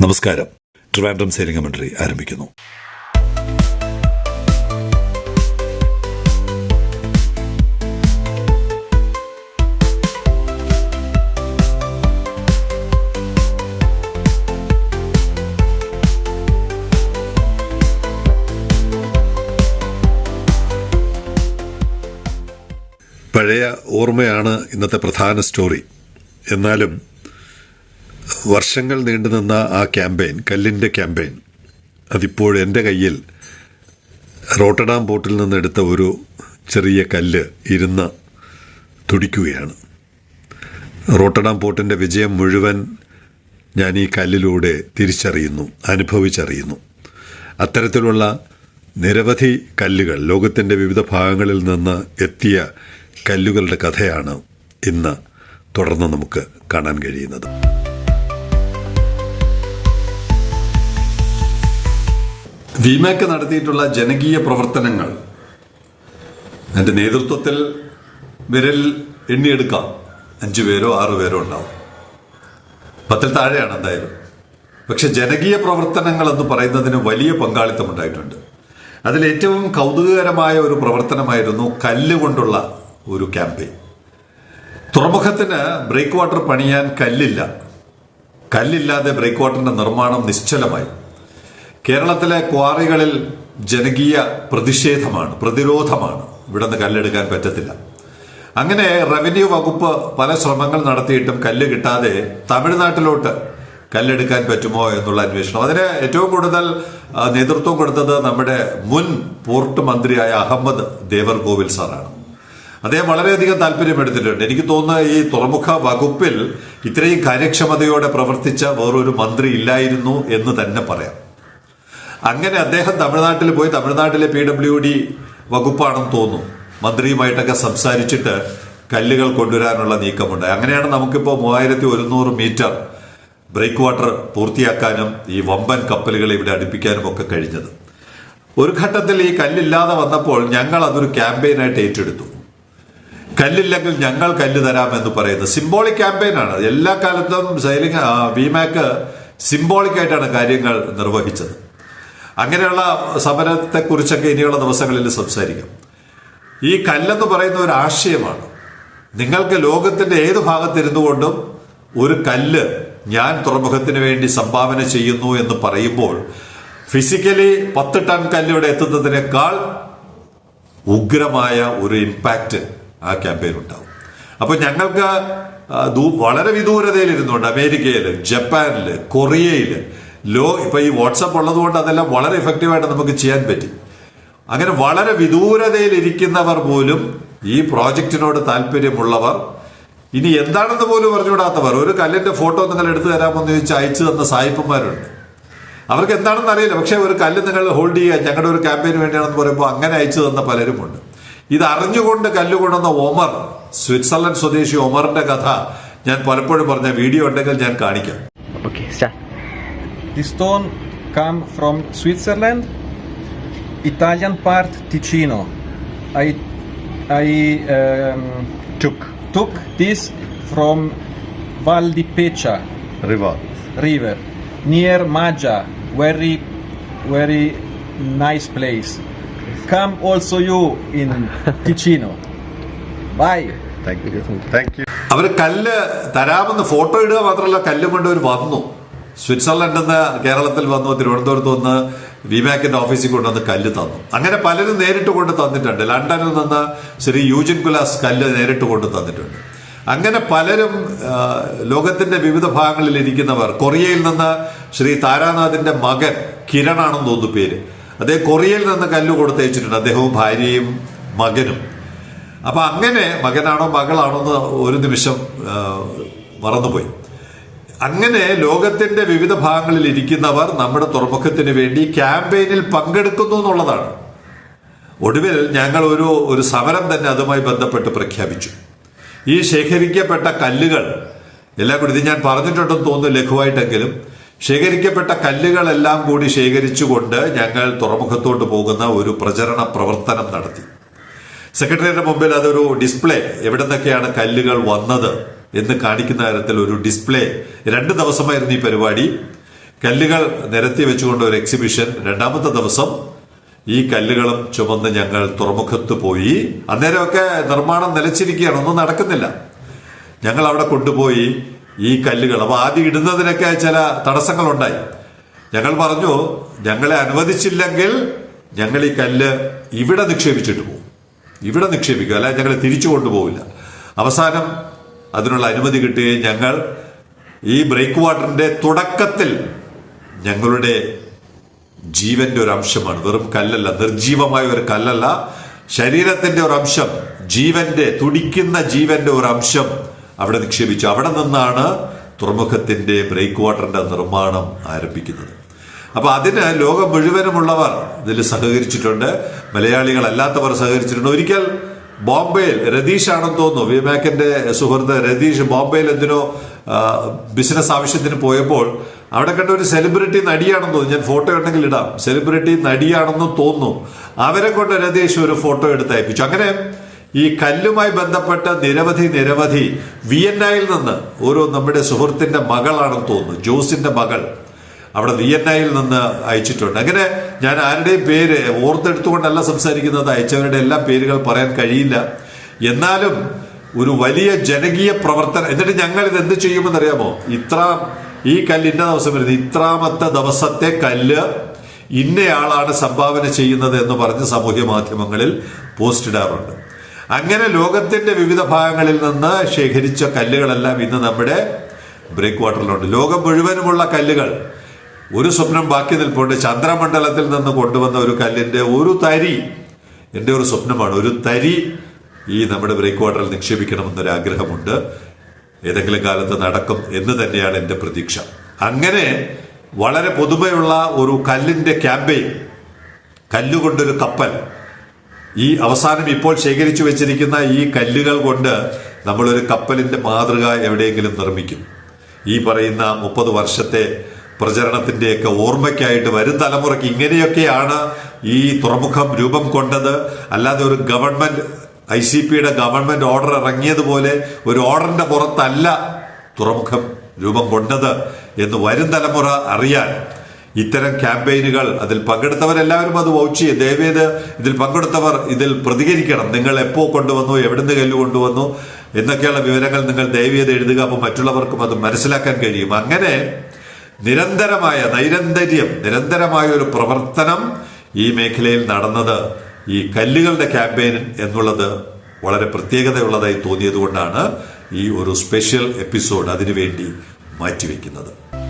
നമസ്കാരം. Trivandrum sailing commentary ആരംഭിക്കുന്നു. പഴയ ഓർമ്മയാണ് ഇന്നത്തെ പ്രധാന സ്റ്റോറി. എന്നാലും വർഷങ്ങൾ നീണ്ടുനിന്ന ആ ക്യാമ്പയിൻ കല്ലിന്റെ ക്യാമ്പയിൻ അതിപ്പോൾ എന്റെ കയ്യിൽ റോട്ടഡാം പോർട്ടിൽ നിന്ന് എടുത്ത ഒരു ചെറിയ കല്ല് ഇരുന്ന് തുടിക്കുകയാണ്. റോട്ടഡാം പോട്ടിന്റെ വിജയം മുഴുവൻ ഞാൻ ഈ കല്ലിലൂടെ തിരിച്ചറിയുന്നു അനുഭവിച്ചറിയുന്നു. അത്തരത്തിലുള്ള നിരവധി കല്ലുകൾ ലോകത്തിന്റെ വിവിധ ഭാഗങ്ങളിൽ നിന്ന് എത്തിയ കല്ലുകളുടെ കഥയാണ് ഇന്ന് തുടർന്ന് നമുക്ക് കാണാൻ കഴിയുന്നത്. വിമാക്ക് നടത്തിയിട്ടുള്ള ജനകീയ പ്രവർത്തനങ്ങൾ. എന്റെ നേതൃത്വത്തിൽ വിരൽ എണ്ണിയെടുക്കാം. അഞ്ചു പേരോ ആറു പേരോ ഉണ്ടാവും. പത്തിൽ താഴെയാണ് എന്തായാലും. പക്ഷെ ജനകീയ പ്രവർത്തനങ്ങൾ എന്ന് പറയുന്നതിന് വലിയ പങ്കാളിത്തം ഉണ്ടായിട്ടുണ്ട്. അതിൽ ഏറ്റവും കൗതുകകരമായ ഒരു പ്രവർത്തനമായിരുന്നു കല്ലുകൊണ്ടുള്ള ഒരു ക്യാമ്പയിൻ. തുറമുഖത്തിന് ബ്രേക്ക് വാട്ടർ പണിയാൻ കല്ലില്ല. കല്ലില്ലാതെ ബ്രേക്ക് വാട്ടറിന്റെ നിർമ്മാണം നിശ്ചലമായി. കേരളത്തിലെ ക്വാറികളിൽ ജനകീയ പ്രതിഷേധമാണ് പ്രതിരോധമാണ്. ഇവിടെ നിന്ന് കല്ലെടുക്കാൻ പറ്റത്തില്ല. അങ്ങനെ റവന്യൂ വകുപ്പ് പല ശ്രമങ്ങൾ നടത്തിയിട്ടും കല്ല് കിട്ടാതെ തമിഴ്നാട്ടിലോട്ട് കല്ലെടുക്കാൻ പറ്റുമോ എന്നുള്ള അന്വേഷണം. അതിന് ഏറ്റവും കൂടുതൽ നേതൃത്വം കൊടുത്തത് നമ്മുടെ മുൻ പോർട്ട് മന്ത്രിയായ അഹമ്മദ് ദേവർ ഗോവിൽ സാറാണ്. അദ്ദേഹം വളരെയധികം താല്പര്യമെടുത്തിട്ടുണ്ട്. എനിക്ക് തോന്നുന്നത് ഈ തുറമുഖ വകുപ്പിൽ ഇത്രയും കാര്യക്ഷമതയോടെ പ്രവർത്തിച്ച വേറൊരു മന്ത്രി ഇല്ലായിരുന്നു എന്ന് തന്നെ പറയാം. അങ്ങനെ അദ്ദേഹം തമിഴ്നാട്ടിൽ പോയി തമിഴ്നാട്ടിലെ പി ഡബ്ല്യു ഡി വകുപ്പാണെന്ന് തോന്നുന്നു. മന്ത്രിയുമായിട്ടൊക്കെ സംസാരിച്ചിട്ട് കല്ലുകൾ കൊണ്ടുവരാനുള്ള നീക്കമുണ്ട്. അങ്ങനെയാണ് നമുക്കിപ്പോൾ മൂവായിരത്തി ഒരുന്നൂറ് മീറ്റർ ബ്രേക്ക് വാട്ടർ പൂർത്തിയാക്കാനും ഈ വമ്പൻ കപ്പലുകളെ ഇവിടെ അടുപ്പിക്കാനും ഒക്കെ കഴിഞ്ഞത്. ഒരു ഘട്ടത്തിൽ ഈ കല്ലില്ലാതെ വന്നപ്പോൾ ഞങ്ങൾ അതൊരു ക്യാമ്പയിനായിട്ട് ഏറ്റെടുത്തു. കല്ലില്ലെങ്കിൽ ഞങ്ങൾ കല്ല് തരാമെന്ന് പറയുന്നത് സിംബോളിക് ക്യാമ്പയിനാണ് എല്ലാ കാലത്തും സൈലിംഗ് വിമാക്ക് സിംബോളിക് ആയിട്ടാണ് കാര്യങ്ങൾ നിർവഹിച്ചത്. അങ്ങനെയുള്ള സമരത്തെക്കുറിച്ചൊക്കെ ഇനിയുള്ള ദിവസങ്ങളിൽ സംസാരിക്കാം. ഈ കല്ലെന്ന് പറയുന്ന ഒരു ആശയമാണ്. നിങ്ങൾക്ക് ലോകത്തിന്റെ ഏത് ഭാഗത്തിരുന്നു കൊണ്ടും ഒരു കല്ല് ഞാൻ തുറമുഖത്തിന് വേണ്ടി സംഭാവന ചെയ്യുന്നു എന്ന് പറയുമ്പോൾ ഫിസിക്കലി പത്ത് ടൺ കല്ലിവിടെ എത്തുന്നതിനേക്കാൾ ഉഗ്രമായ ഒരു ഇമ്പാക്റ്റ് ആ ക്യാമ്പയിൻ ഉണ്ടാവും. അപ്പോൾ ഞങ്ങൾക്ക് വളരെ വിദൂരതയിൽ ഇരുന്നുകൊണ്ട് അമേരിക്കയിൽ ജപ്പാനിൽ കൊറിയയിൽ ലോ ഇപ്പൊ ഈ വാട്സപ്പ് ഉള്ളത് കൊണ്ട് അതെല്ലാം വളരെ എഫക്റ്റീവായിട്ട് നമുക്ക് ചെയ്യാൻ പറ്റി. അങ്ങനെ വളരെ വിദൂരതയിൽ ഇരിക്കുന്നവർ പോലും ഈ പ്രോജക്റ്റിനോട് താല്പര്യമുള്ളവർ ഇനി എന്താണെന്ന് പോലും പറഞ്ഞുകൂടാത്തവർ ഒരു കല്ലിന്റെ ഫോട്ടോ നിങ്ങൾ എടുത്തു തരാമെന്ന് ചോദിച്ച് അയച്ചു തന്ന സായിപ്പന്മാരുണ്ട്. അവർക്ക് എന്താണെന്ന് അറിയില്ല പക്ഷെ ഒരു കല്ല് നിങ്ങൾ ഹോൾഡ് ചെയ്യുക ഞങ്ങളുടെ ഒരു ക്യാമ്പയിന് വേണ്ടിയാണെന്ന് പറയുമ്പോൾ അങ്ങനെ അയച്ചു തന്ന പലരുമുണ്ട്. ഇത് അറിഞ്ഞുകൊണ്ട് കല്ല് കൊണ്ടുവന്ന ഒമർ സ്വിറ്റ്സർലൻഡ് സ്വദേശി ഒമറിന്റെ കഥ ഞാൻ പലപ്പോഴും പറഞ്ഞ വീഡിയോ ഉണ്ടെങ്കിൽ ഞാൻ കാണിക്കാം. Okay start. The stone come from Switzerland, Italian part Ticino. I I um, Took. took this from Val di Pecha river, river near Maggia. Very very nice place. Come also you in Ticino. Bye. Thank you. Thank you. അവർ കല്ല് തരാമെന്ന് photo ഇടുക മാത്രമല്ല കല്ലും കൊണ്ട് അവർ വന്നു സ്വിറ്റ്സർലൻഡിൽ നിന്ന് കേരളത്തിൽ വന്നു തിരുവനന്തപുരത്ത് വന്ന് വിമാക്കിന്റെ ഓഫീസിൽ കൊണ്ടുവന്ന് കല്ല് തന്നു. അങ്ങനെ പലരും നേരിട്ട് കൊണ്ട് തന്നിട്ടുണ്ട്. ലണ്ടനിൽ നിന്ന് ശ്രീ യൂജിൻ കുലാസ് കല്ല് നേരിട്ട് കൊണ്ട് തന്നിട്ടുണ്ട്. അങ്ങനെ പലരും ലോകത്തിന്റെ വിവിധ ഭാഗങ്ങളിൽ ഇരിക്കുന്നവർ കൊറിയയിൽ നിന്ന് ശ്രീ താരാനാഥിന്റെ മകൻ കിരണാണെന്ന് തോന്നുന്നു പേര്. അദ്ദേഹം കൊറിയയിൽ നിന്ന് കല്ല് കൊടുത്തയച്ചിട്ടുണ്ട്. അദ്ദേഹവും ഭാര്യയും മകനും. അപ്പൊ അങ്ങനെ മകനാണോ മകളാണോ എന്ന് ഒരു നിമിഷം മറന്നുപോയി. അങ്ങനെ ലോകത്തിന്റെ വിവിധ ഭാഗങ്ങളിൽ ഇരിക്കുന്നവർ നമ്മുടെ തുറമുഖത്തിന് വേണ്ടി ക്യാമ്പയിനിൽ പങ്കെടുക്കുന്നു എന്നുള്ളതാണ്. ഒടുവിൽ ഞങ്ങൾ ഒരു ഒരു സമരം തന്നെ അതുമായി ബന്ധപ്പെട്ട് പ്രഖ്യാപിച്ചു. ഈ ശേഖരിക്കപ്പെട്ട കല്ലുകൾ എല്ലാം കൂടി ഞാൻ പറഞ്ഞിട്ടുണ്ടെന്ന് തോന്നുന്നു ലഘുവായിട്ടെങ്കിലും ശേഖരിക്കപ്പെട്ട കല്ലുകളെല്ലാം കൂടി ശേഖരിച്ചുകൊണ്ട് ഞങ്ങൾ തുറമുഖത്തോട്ട് പോകുന്ന ഒരു പ്രചരണ പ്രവർത്തനം നടത്തി. സെക്രട്ടറിയുടെ മുമ്പിൽ അതൊരു ഡിസ്പ്ലേ എവിടെ നിന്നൊക്കെയാണ് കല്ലുകൾ വന്നത് എന്ന് കാണിക്കുന്ന തരത്തിൽ ഒരു ഡിസ്പ്ലേ രണ്ട് ദിവസമായിരുന്നു ഈ പരിപാടി. കല്ലുകൾ നിരത്തി വെച്ചുകൊണ്ട് ഒരു എക്സിബിഷൻ രണ്ടാമത്തെ ദിവസം ഈ കല്ലുകളും ചുമന്ന് ഞങ്ങൾ തുറമുഖത്ത് പോയി. അന്നേരമൊക്കെ നിർമ്മാണം നിലച്ചിരിക്കുകയാണ്. ഒന്നും നടക്കുന്നില്ല. ഞങ്ങൾ അവിടെ കൊണ്ടുപോയി ഈ കല്ലുകൾ. അപ്പൊ ആദ്യം ഇടുന്നതിനൊക്കെ ചില തടസ്സങ്ങളുണ്ടായി. ഞങ്ങൾ പറഞ്ഞു ഞങ്ങളെ അനുവദിച്ചില്ലെങ്കിൽ ഞങ്ങൾ ഈ കല്ല് ഇവിടെ നിക്ഷേപിച്ചിട്ട് പോകും. ഇവിടെ നിക്ഷേപിക്കുക. അല്ല ഞങ്ങൾ തിരിച്ചു കൊണ്ടുപോകില്ല അവസാനം അതിനുള്ള അനുമതി കിട്ടുകയും ഞങ്ങൾ ഈ ബ്രേക്ക് വാട്ടറിന്റെ തുടക്കത്തിൽ ഞങ്ങളുടെ ജീവന്റെ ഒരു അംശമാണ്. വെറും കല്ലല്ല നിർജീവമായ ഒരു കല്ലല്ല. ശരീരത്തിന്റെ ഒരു അംശം ജീവന്റെ തുടിക്കുന്ന ജീവന്റെ ഒരു അംശം അവിടെ നിക്ഷേപിച്ചു. അവിടെ നിന്നാണ് തുറമുഖത്തിന്റെ ബ്രേക്ക് വാട്ടറിന്റെ നിർമ്മാണം ആരംഭിക്കുന്നത്. അപ്പൊ അതിന് ലോകം മുഴുവനുമുള്ളവർ ഇതിൽ സഹകരിച്ചിട്ടുണ്ട്. മലയാളികൾ അല്ലാത്തവർ സഹകരിച്ചിട്ടുണ്ട്. ഒരിക്കൽ ബോംബെയിൽ രതീഷ് ആണെന്ന് തോന്നുന്നു. വിമാക്കിന്റെ സുഹൃത്ത് രതീഷ് ബോംബെയിൽ എന്തിനോ ബിസിനസ് ആവശ്യത്തിന് പോയപ്പോൾ അവിടെ കണ്ട ഒരു സെലിബ്രിറ്റി നടിയാണെന്ന് തോന്നുന്നു. ഞാൻ ഫോട്ടോ ഉണ്ടെങ്കിൽ ഇടാം. സെലിബ്രിറ്റി നടിയാണെന്ന് തോന്നുന്നു. അവരെ കൊണ്ട് രതീഷ് ഒരു ഫോട്ടോ എടുത്ത് അയപ്പിച്ചു അങ്ങനെ ഈ കല്ലുമായി ബന്ധപ്പെട്ട നിരവധി നിരവധി വിയന്നയിൽ നിന്ന് ഒരു നമ്മുടെ സുഹൃത്തിന്റെ മകളാണെന്ന് തോന്നുന്നു. ജോസിന്റെ മകൾ. അവിടെ വിയന്നയിൽ നിന്ന് അയച്ചിട്ടുണ്ട്. അങ്ങനെ ഞാൻ ആരുടെയും പേര് ഓർത്തെടുത്തുകൊണ്ടല്ല സംസാരിക്കുന്നത്. അയച്ചവരുടെ എല്ലാ പേരുകൾ പറയാൻ കഴിയില്ല. എന്നാലും ഒരു വലിയ ജനകീയ പ്രവർത്തനം എന്നിട്ട് ഞങ്ങൾ ഇത് എന്ത് ചെയ്യുമെന്ന് അറിയാമോ ഇത്ര ഈ കല്ല് ഇന്ന ദിവസം വരുന്നത് ഇത്രാമത്തെ ദിവസത്തെ കല്ല് ഇന്നയാളാണ് സംഭാവന ചെയ്യുന്നത് എന്ന് പറഞ്ഞ് സാമൂഹ്യ മാധ്യമങ്ങളിൽ പോസ്റ്റ് ഇടാറുണ്ട്. അങ്ങനെ ലോകത്തിന്റെ വിവിധ ഭാഗങ്ങളിൽ നിന്ന് ശേഖരിച്ച കല്ലുകളെല്ലാം ഇന്ന് നമ്മുടെ ബ്രേക്ക് വാട്ടറിലുണ്ട്. ലോകം മുഴുവനുമുള്ള കല്ലുകൾ ഒരു സ്വപ്നം ബാക്കി നിൽപ്പുണ്ട്. ചന്ദ്രമണ്ഡലത്തിൽ നിന്ന് കൊണ്ടുവന്ന ഒരു കല്ലിന്റെ ഒരു തരി എന്റെ ഒരു സ്വപ്നമാണ്. ഒരു തരി ഈ നമ്മുടെ ബ്രേക്ക് വാട്ടറിൽ നിക്ഷേപിക്കണമെന്നൊരു ആഗ്രഹമുണ്ട്. ഏതെങ്കിലും കാലത്ത് നടക്കും എന്ന് തന്നെയാണ് എന്റെ പ്രതീക്ഷ. അങ്ങനെ വളരെ പൊതുമയുള്ള ഒരു കല്ലിന്റെ ക്യാമ്പയിൻ കല്ലുകൊണ്ടൊരു കപ്പൽ ഈ അവസാനം ഇപ്പോൾ ശേഖരിച്ചു വെച്ചിരിക്കുന്ന ഈ കല്ലുകൾ കൊണ്ട് നമ്മളൊരു കപ്പലിന്റെ മാതൃക എവിടെയെങ്കിലും നിർമ്മിക്കും. ഈ പറയുന്ന മുപ്പത് വർഷത്തെ പ്രചരണത്തിന്റെയൊക്കെ ഓർമ്മയ്ക്കായിട്ട് വരും തലമുറയ്ക്ക് ഇങ്ങനെയൊക്കെയാണ് ഈ തുറമുഖം രൂപം കൊണ്ടത്. അല്ലാതെ ഒരു ഗവൺമെന്റ് ഐ സി പിയുടെ ഗവൺമെന്റ് ഓർഡർ ഇറങ്ങിയതുപോലെ ഒരു ഓർഡറിന്റെ പുറത്തല്ല തുറമുഖം രൂപം കൊണ്ടത് എന്ന് വരും തലമുറ അറിയാൻ. ഇത്തരം ക്യാമ്പയിനുകൾ അതിൽ പങ്കെടുത്തവരെല്ലാവരും അത് വൗച്ച് ചെയ്യും. ദയവേത് ഇതിൽ പങ്കെടുത്തവർ ഇതിൽ പ്രതികരിക്കണം. നിങ്ങൾ എപ്പോൾ കൊണ്ടുവന്നു എവിടുന്ന് കല്ല് കൊണ്ടുവന്നു എന്നൊക്കെയുള്ള വിവരങ്ങൾ നിങ്ങൾ ദയവേത് എഴുതുക അപ്പോൾ മറ്റുള്ളവർക്കും അത് മനസ്സിലാക്കാൻ കഴിയും. അങ്ങനെ നിരന്തരമായ നൈരന്തര്യം നിരന്തരമായ ഒരു പ്രവർത്തനം ഈ മേഖലയിൽ നടന്നത് ഈ കല്ലുകളുടെ ക്യാമ്പയിൻ എന്നുള്ളത് വളരെ പ്രത്യേകതയുള്ളതായി തോന്നിയതുകൊണ്ടാണ് ഈ ഒരു സ്പെഷ്യൽ എപ്പിസോഡ് അതിനുവേണ്ടി മാറ്റിവെക്കുന്നത്.